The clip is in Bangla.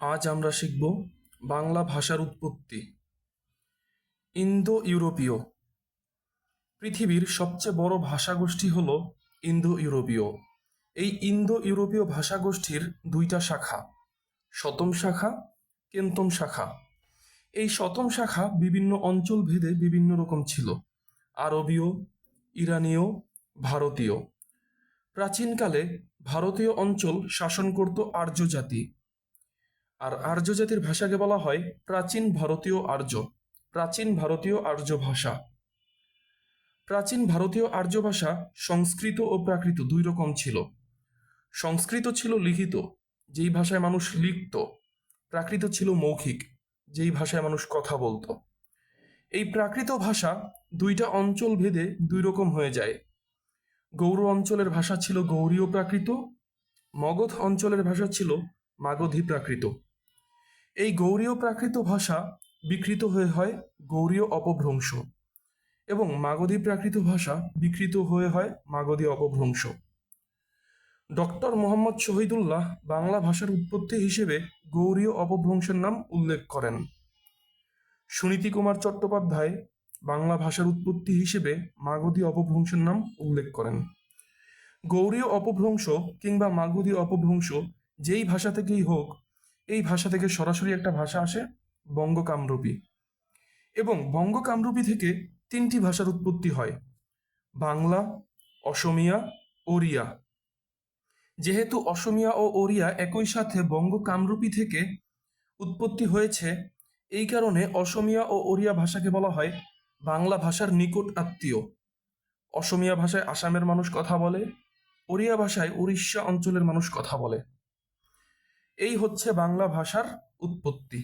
আজ আমরা শিখব বাংলা ভাষার উৎপত্তি। ইন্দো ইউরোপীয় পৃথিবীর সবচেয়ে বড় ভাষাগোষ্ঠী হল ইন্দো ইউরোপীয় এই ইন্দো ইউরোপীয় ভাষাগোষ্ঠীর দুইটা শাখা, শতম শাখা কেন্তম শাখা। এই শতম শাখা বিভিন্ন অঞ্চল ভেদে বিভিন্ন রকম ছিল। আরবীয়, ইরানীয়, ভারতীয়। প্রাচীনকালে ভারতীয় অঞ্চল শাসন করত আর্য জাতি। আর আর্য জাতির ভাষাকে বলা হয় প্রাচীন ভারতীয় আর্য। প্রাচীন ভারতীয় আর্য ভাষা। প্রাচীন ভারতীয় আর্য ভাষা সংস্কৃত ও প্রাকৃত দুই রকম ছিল। সংস্কৃত ছিল লিখিত, যেই ভাষায় মানুষ লিখত। প্রাকৃত ছিল মৌখিক, যেই ভাষায় মানুষ কথা বলতো। এই প্রাকৃত ভাষা দুইটা অঞ্চল ভেদে দুই রকম হয়ে যায়। গৌড় অঞ্চলের ভাষা ছিল গৌরীয় প্রাকৃত, মগধ অঞ্চলের ভাষা ছিল মাগধী প্রাকৃত। এই গৌরীয় প্রাকৃত ভাষা বিকৃত হয়ে হয় গৌরীয় অপভ্রংশ এবং মাগধী প্রাকৃত ভাষা বিকৃত হয়ে হয় মাগধী অপভ্রংশ। ডক্টর মোহাম্মদ শহীদুল্লাহ বাংলা ভাষার উৎপত্তি হিসেবে গৌরীয় অপভ্রংশের নাম উল্লেখ করেন। সুনীতি কুমার চট্টোপাধ্যায় বাংলা ভাষার উৎপত্তি হিসেবে মাগধী অপভ্রংশের নাম উল্লেখ করেন। গৌরীয় অপভ্রংশ কিংবা মাগধী অপভ্রংশ যেই ভাষা থেকেই হোক এই ভাষা থেকে সরাসরি একটা ভাষা আসে বঙ্গকামরূপী। এবং বঙ্গকামরূপী থেকে তিনটি ভাষার উৎপত্তি হয়, বাংলা, অসমিয়া, ওড়িয়া। যেহেতু অসমিয়া ও ওড়িয়া একই সাথে বঙ্গকামরূপী থেকে উৎপত্তি হয়েছে, এই কারণে অসমিয়া ও ওড়িয়া ভাষাকে বলা হয় বাংলা ভাষার নিকট আত্মীয়। অসমিয়া ভাষায় আসামের মানুষ কথা বলে, ওড়িয়া ভাষায় উড়িষ্যা অঞ্চলের মানুষ কথা বলে। এই হচ্ছে বাংলা ভাষার উৎপত্তি।